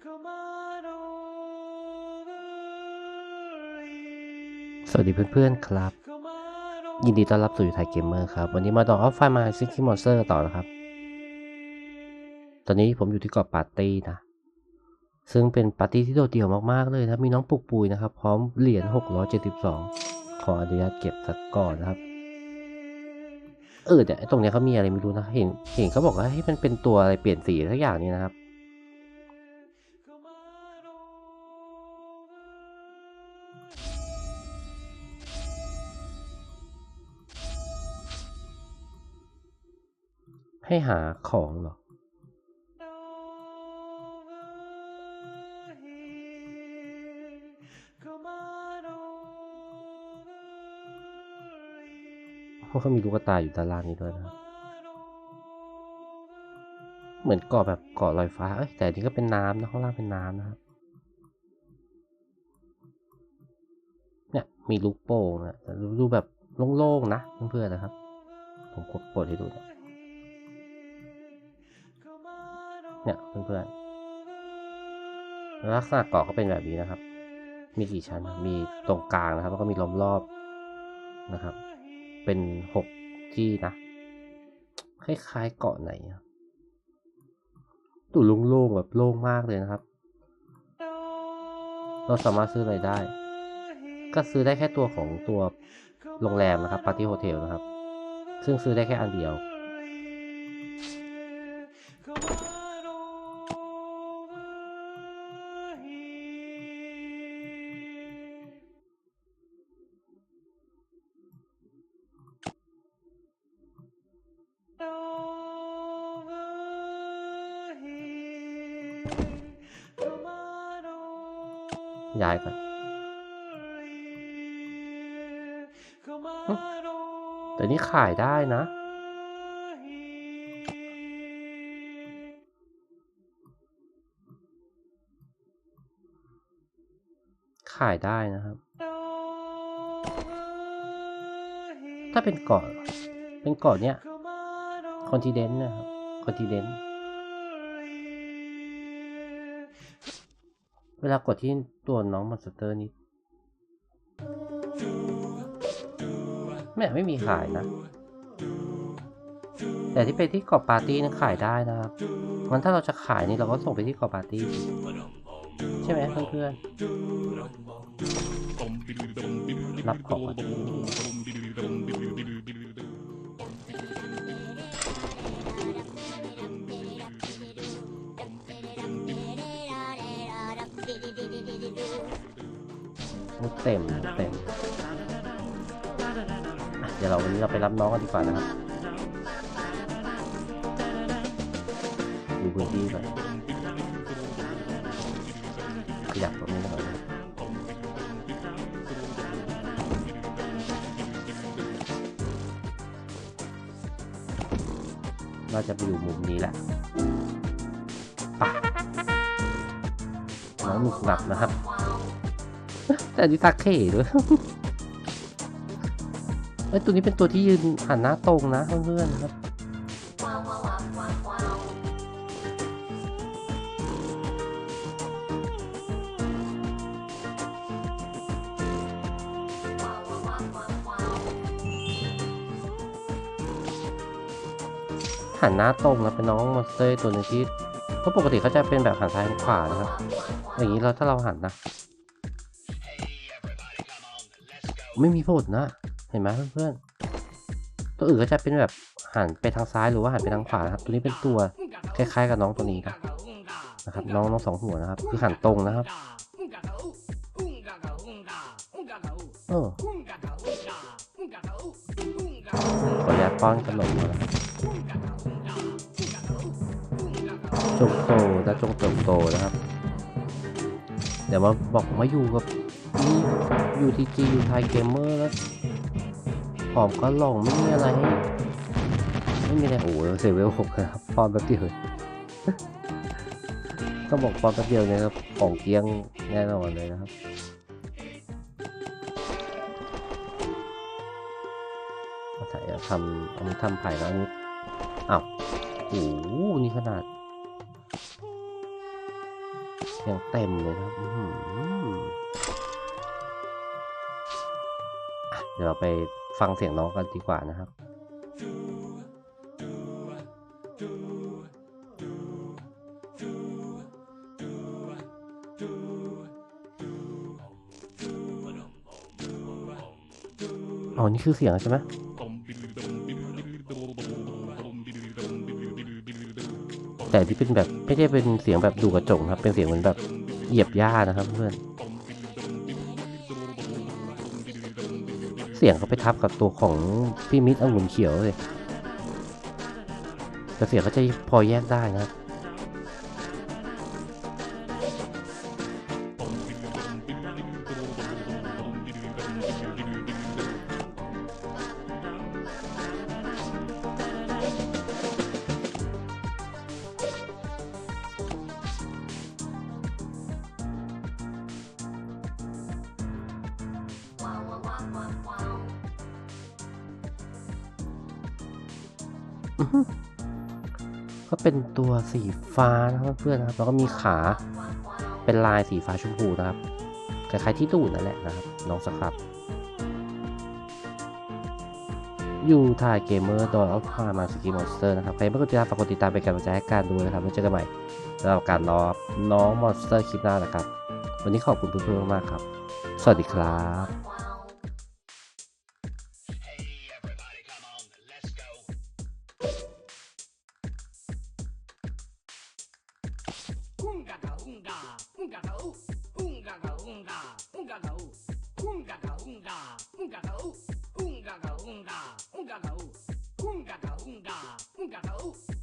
สวัสดีเพื่อนๆครับ ยินดีต้อนรับสู่ยูไทยเกมเมอร์ครับ วันนี้มาต่อออฟไฟมาซิกซี่มอนสเตอร์ต่อนะครับ ตอนนี้ผมอยู่ที่เกาะปาร์ตี้นะ ซึ่งเป็นปาร์ตี้ที่โดดเดี่ยวมากๆเลยนะ มีน้องปุกปุยนะครับ พร้อมเหรียญ 672 ขออนุญาตเก็บสักก่อนนะครับ เออเนี่ยตรงนี้เขามีอะไรไม่รู้นะ เห็นเห็นเขาบอกว่าให้มันเป็นตัวอะไรเปลี่ยนสีสักอย่างนี้นะครับ ให้หาของหรอ เพราะเขามีลูกตาอยู่ด้านล่างนี้ด้วยนะ เหมือนเกาะแบบเกาะลอยฟ้า เอ้ย แต่นนี้ก็เป็นน้ำนะ ข้างล่างเป็นน้ำนะครับเนี่ยมีลูกโป่งนะแต่ดูแบบโล่งๆนะเพื่อนๆนะครับ ผมกดให้ดูนี่ย เนี่ยเพื่อนๆลักษณะเกาะก็เป็นแบบนี้นะครับ มีกี่ชั้น มีตรงกลางนะครับ แล้วก็มีล้อมรอบนะครับ เป็นหกที่นะ คล้ายๆเกาะไหนอะดูโล่งๆแบบโล่งมากเลยนะครับ เราสามารถซื้ออะไรได้ ก็ซื้อได้แค่ตัวของตัวโรงแรมนะครับปาร์ตี้โฮเทลนะครับ ซึ่งซื้อได้แค่อันเดียว ย้ายก่อนแต่นี่ขายได้นะ ขายได้นะครับ ถ้าเป็นเกาะ เป็นเกาะเนี้ย คอนติเดนต์นะครับคอนติเดนต์เวลากดที่ตัวน้องมอนสเตอร์นี้แม่ไม่มีขายนะ แต่ที่ไปที่เกาะปาร์ตี้นั้นขายได้นะครับงั้นถ้าเราจะขายนี่เราก็ส่งไปที่เกาะปาร์ตี้ใช่ไหมเพื่อนๆรับของ มาที่นี่มุกเต็มมุกเต็มเดี๋ยวเราวันนี้เราไปรับน้องกันดีกว่านะครับดูพื้นที่ก่อนขยับตรงนี้หน่อยนเราจะไปอยู่มุมนี้แหละน้องหนุกหนับนะครับ แต่อันนี่ตาเข่ด้วยเอ้ตัวนี้เป็นตัวที่ยืนหันหน้าตรงนะเพื่อนๆครับหันหน้าตรงนะเป็นน้องมอนสเตอร์ตัวหนึงที่เพราะปกติเขาจะเป็นแบบหันซ้ายหันขวานะครับ อย่างนี้เราถ้าเราหันนะ ไม่มีผลนะ เห็นไหมเพื่อนๆตัวอื่นก็จะเป็นแบบหันไปทางซ้ายหรือว่าหันไปทางขวานะครับ ตัวนี้เป็นตัวคล้ายๆกับน้องตัวนี้นะนะครับ น้องน้องสองหัวนะครับ คือหันตรงนะครับเออขออนุญาตป้อนขนมมานะจงโตและจงเติบโตนะครับ เดี๋ยวมาบอกมาอยู่กับ นี่อยู่ทีจีอยู่ไทยเกมเมอร์แล้วผอมก็หลงไม่มีอะไรให้ไม่มีอะไรโอ้โหเซเวลหกครับปอนแป๊บเดียวก็บอกปอนแป๊บเดียวเนี่ยครับของเกี้ยงแน่นอนเลยนะครับเอาถ่ายทำอันนี้ทำไผ่แล้วอันนี้อ้าวโอ้โหนี่ขนาดสียงเต็มเลยนะครับอื้อหืออะ เดี๋ยวไปฟังเสียงน้องกันดีกว่านะครับอ๋อ นี่คือเสียงใช่ไหมแต่ที่เป็นแบบไม่ได้เป็นเสียงแบบดูกระจกครับ เป็นเสียงเหมือนแบบเหยียบหญ้านะครับเพื่อน เสียงเขาไปทับกับตัวของพี่มิตรองุ่นเขียวเลยแต่เสียงเขาจะพอแยกได้นะครับ ก็เป็นตัวสีฟ้านะครับเพื่อนนะครับ แล้วก็มีขาเป็นลายสีฟ้าชมพูนะครับคล้ายๆที่ตูดนั่นแหละนะครับ น้องสครับอยู่ถ่ายเกมเมอร์โดยอัลฟามาสกิมอนสเตอร์นะครับ ใครไม่กดติดตามฝากกดติดตามเป็นกำลังใจให้การดูนะครับ แล้วเจอกันใหม่สำหรับการรอน้องมอนสเตอร์คลิปหน้านะครับ วันนี้ขอบคุณเพื่อนๆมากๆครับ สวัสดีครับ unga, unga ga u, unga ga unga, unga ga u, unga ga unga, unga ga u, unga ga unga, unga ga u, unga ga unga, unga ga u.